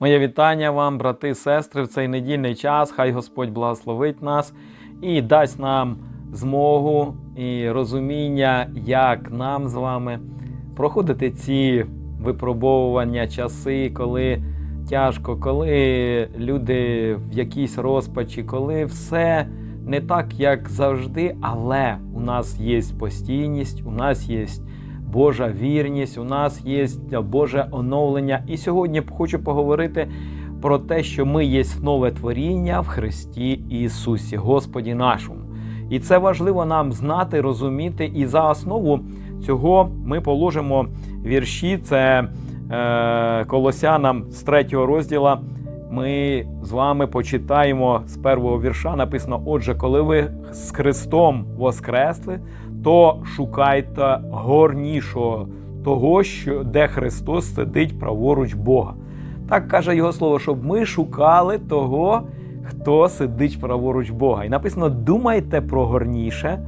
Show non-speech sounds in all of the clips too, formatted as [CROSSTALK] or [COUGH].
Моє вітання вам, брати сестри, в цей недільний час. Хай Господь благословить нас і дасть нам змогу і розуміння, як нам з вами проходити ці випробовування, часи, коли тяжко, коли люди в якійсь розпачі, коли все не так, як завжди, але у нас є постійність, у нас є Божа вірність, у нас є Боже оновлення. І сьогодні хочу поговорити про те, що ми є нове творіння в Христі Ісусі, Господі нашому. І це важливо нам знати, розуміти. І за основу цього ми положимо вірші. Це е, Колосянам з третього розділа. Ми з вами почитаємо з першого вірша. Написано: Отже, коли ви з Христом воскресли, то шукайте горнішого того, що де Христос сидить праворуч Бога. Так каже його слово, щоб ми шукали того, хто сидить праворуч Бога. І написано: думайте про горніше,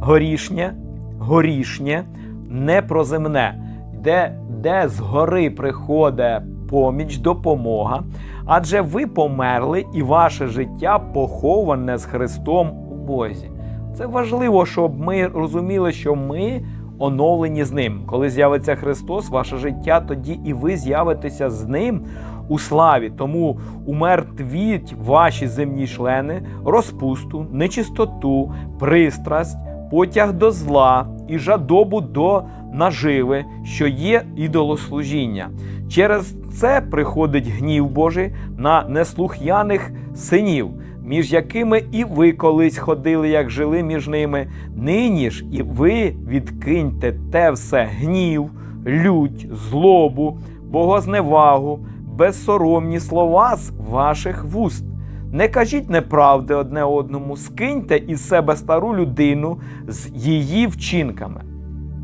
горішнє, горішнє, не про земне, де, де згори приходить поміч, допомога. Адже ви померли, і ваше життя поховане з Христом у Бозі. Це важливо, щоб ми розуміли, що ми оновлені з ним. Коли з'явиться Христос, ваше життя, тоді і ви з'явитеся з ним у славі. Тому умертвіть ваші земні члени, розпусту, нечистоту, пристрасть, потяг до зла і жадобу до наживи, що є ідолослужіння. Через це приходить гнів Божий на неслух'яних синів між якими і ви колись ходили, як жили між ними. Нині ж і ви відкиньте те все гнів, лють, злобу, богозневагу, безсоромні слова з ваших вуст. Не кажіть неправди одне одному, скиньте із себе стару людину з її вчинками.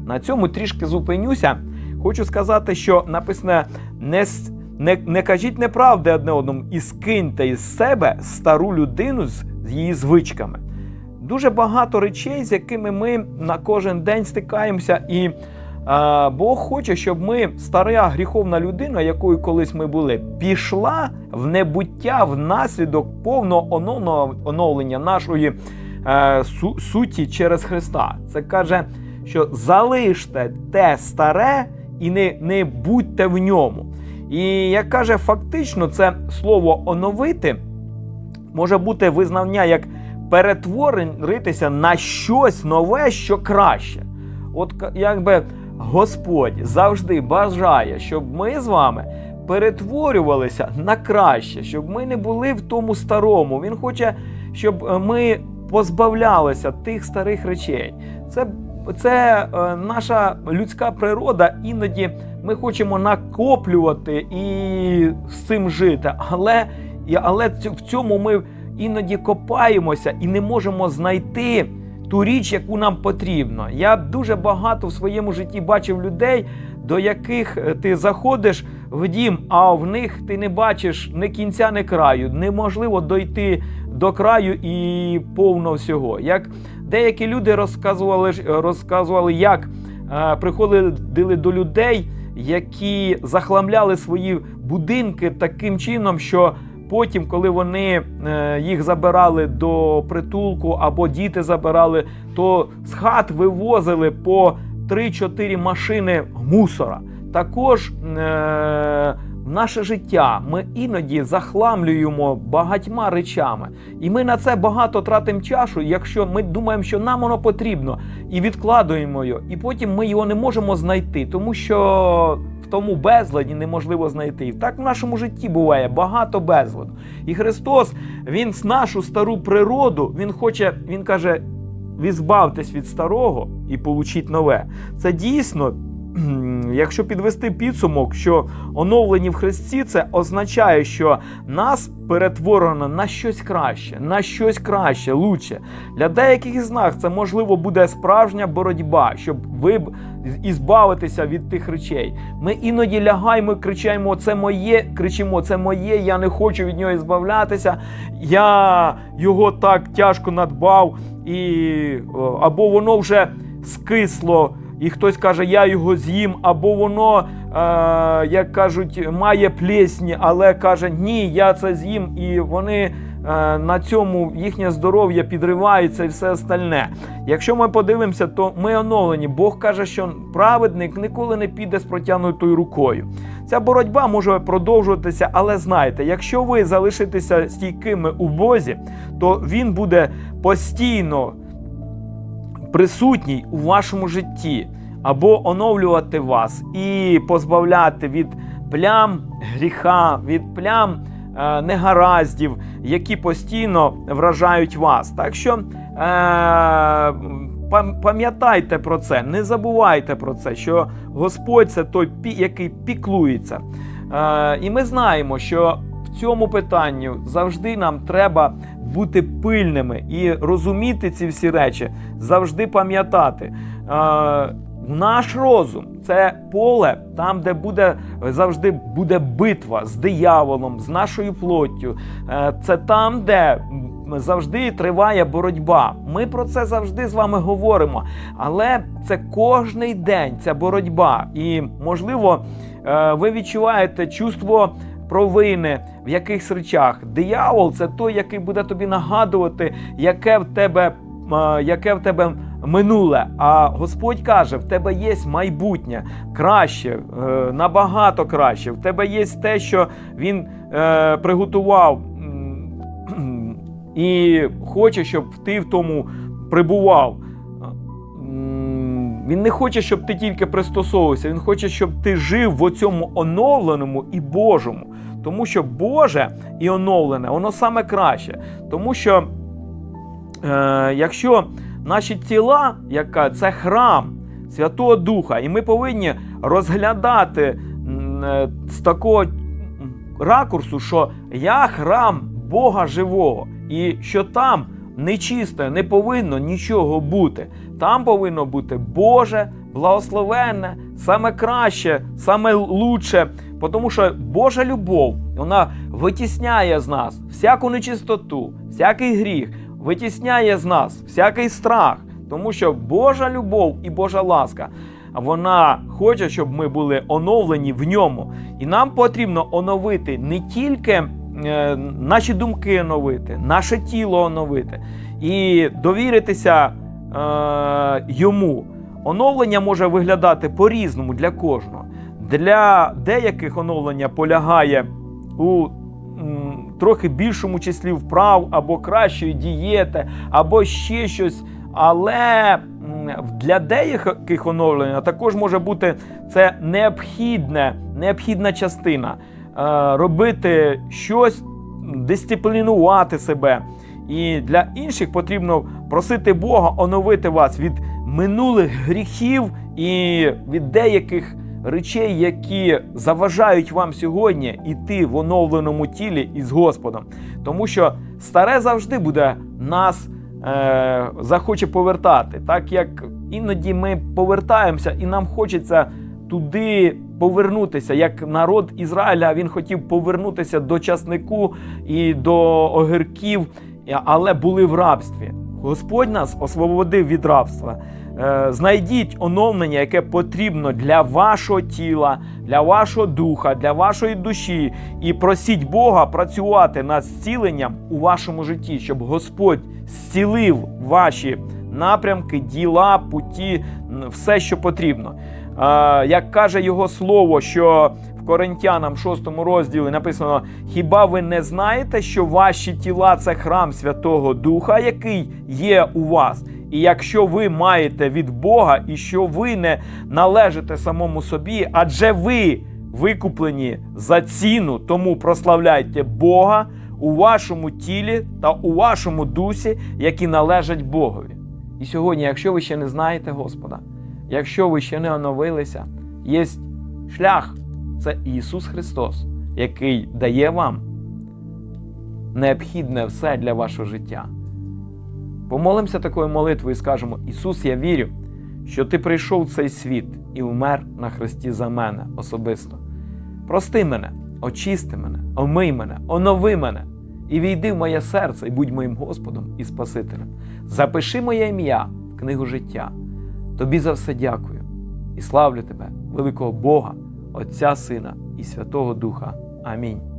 На цьому трішки зупинюся. Хочу сказати, що написано не не не кажіть неправди одне одному і скиньте із себе стару людину з, її звичками. Дуже багато речей, з якими ми на кожен день стикаємося, і е, Бог хоче, щоб ми, стара гріховна людина, якою колись ми були, пішла в небуття внаслідок повного оновлення нашої е, су, суті через Христа. Це каже, що залиште те старе і не, не будьте в ньому. І як каже, фактично, це слово оновити може бути визнання як перетворитися на щось нове, що краще. От якби Господь завжди бажає, щоб ми з вами перетворювалися на краще, щоб ми не були в тому старому. Він хоче, щоб ми позбавлялися тих старих речей. Це це е, наша людська природа, іноді ми хочемо накоплювати і з цим жити. Але але в цьому ми іноді копаємося і не можемо знайти ту річ, яку нам потрібно. Я дуже багато в своєму житті бачив людей, до яких е, ти заходиш в дім, а в них ти не бачиш ні кінця, ні краю. Неможливо дойти до краю і повно всього. Як деякі люди розказували, розказували як е, приходили до людей, які захламляли свої будинки таким чином, що потім, коли вони е, їх забирали до притулку або діти забирали, то з хат вивозили по 3-4 машини мусора. Також е- наше життя ми іноді захламлюємо багатьма речами, і ми на це багато тратимо часу, якщо ми думаємо, що нам воно потрібно, і відкладуємо його, і потім ми його не можемо знайти, тому що в тому безладі неможливо знайти. І так в нашому житті буває багато безладу. І Христос, Він з нашу стару природу, Він хоче, Він каже: відзбавтесь від старого і получіть нове. Це дійсно якщо підвести підсумок, що оновлені в Христі, це означає, що нас перетворено на щось краще, на щось краще, лучше. Для деяких з нас це можливо буде справжня боротьба, щоб ви ізбавитися від тих речей. Ми іноді лягаємо, кричаємо: це моє, кричимо, це моє, я не хочу від нього ізбавлятися. Я його так тяжко надбав, і або воно вже скисло і хтось каже, я його з'їм, або воно, е, як кажуть, має плесні, але каже, ні, я це з'їм, і вони е, на цьому їхнє здоров'я підривається і все остальне. Якщо ми подивимося, то ми оновлені. Бог каже, що праведник ніколи не піде з протягнутою рукою. Ця боротьба може продовжуватися, але знайте, якщо ви залишитеся стійкими у Бозі, то він буде постійно присутній у вашому житті або оновлювати вас і позбавляти від плям гріха, від плям е, негараздів, які постійно вражають вас. Так що е, пам'ятайте про це, не забувайте про це, що Господь це той, який піклується. Е, і ми знаємо, що цьому питанні завжди нам треба бути пильними і розуміти ці всі речі, завжди пам'ятати. Наш розум це поле, там, де буде завжди буде битва з дияволом, з нашою плоттю. Е, Це там, де завжди триває боротьба. Ми про це завжди з вами говоримо. Але це кожний день ця боротьба. І можливо, е, ви відчуваєте чувство провини в якихось речах. Диявол це той, який буде тобі нагадувати, яке в тебе, яке в тебе минуле. А Господь каже: в тебе є майбутнє краще, е, набагато краще. В тебе є те, що він е, приготував. [CLEARS THROAT] І хоче, щоб ти в тому прибував. Він не хоче, щоб ти тільки пристосовувався. Він хоче, щоб ти жив в оцьому оновленому і Божому. Тому що Боже і оновлене, воно саме краще. Тому що е, якщо наші тіла, яка це храм Святого Духа, і ми повинні розглядати е, з такого ракурсу, що я храм Бога живого, і що там нечисте, не повинно нічого бути. Там повинно бути Боже, благословенне, саме краще, саме лучше. Тому що Божа любов вона витісняє з нас всяку нечистоту, всякий гріх, витісняє з нас всякий страх. Тому що Божа любов і Божа ласка, вона хоче, щоб ми були оновлені в ньому. І нам потрібно оновити не тільки наші думки оновити, наше тіло оновити і довіритися е, йому. Оновлення може виглядати по-різному для кожного. Для деяких оновлення полягає у м, трохи більшому числі вправ або кращої дієти, або ще щось. Але для деяких оновлення також може бути це необхідне, необхідна частина. Е, робити щось, дисциплінувати себе. І для інших потрібно просити Бога оновити вас від минулих гріхів і від деяких речей, які заважають вам сьогодні іти в оновленому тілі із Господом. Тому що старе завжди буде нас е, захоче повертати, так як іноді ми повертаємося, і нам хочеться туди повернутися, як народ Ізраїля він хотів повернутися до часнику і до огірків, але були в рабстві. Господь нас освободив від рабства. Е, Знайдіть оновлення, яке потрібно для вашого тіла, для вашого духа, для вашої душі, і просіть Бога працювати над зціленням у вашому житті, щоб Господь зцілив ваші напрямки, діла, путі, все, що потрібно. Як каже його слово, що в Коринтянам 6 розділі написано: Хіба ви не знаєте, що ваші тіла це храм Святого Духа, який є у вас? І якщо ви маєте від Бога, і що ви не належите самому собі, адже ви викуплені за ціну, тому прославляйте Бога у вашому тілі та у вашому дусі, які належать Богові. І сьогодні, якщо ви ще не знаєте Господа, якщо ви ще не оновилися, є шлях це Ісус Христос, який дає вам необхідне все для вашого життя. Помолимося такою молитвою і скажемо: Ісус, я вірю, що Ти прийшов в цей світ і вмер на хресті за мене особисто. Прости мене, очисти мене, омий мене, онови мене і війди в моє серце і будь моїм Господом і Спасителем. Запиши моє ім'я в книгу життя. Тобі за все дякую. і славлю Тебе, великого Бога, Отця Сина і Святого Духа. Амінь.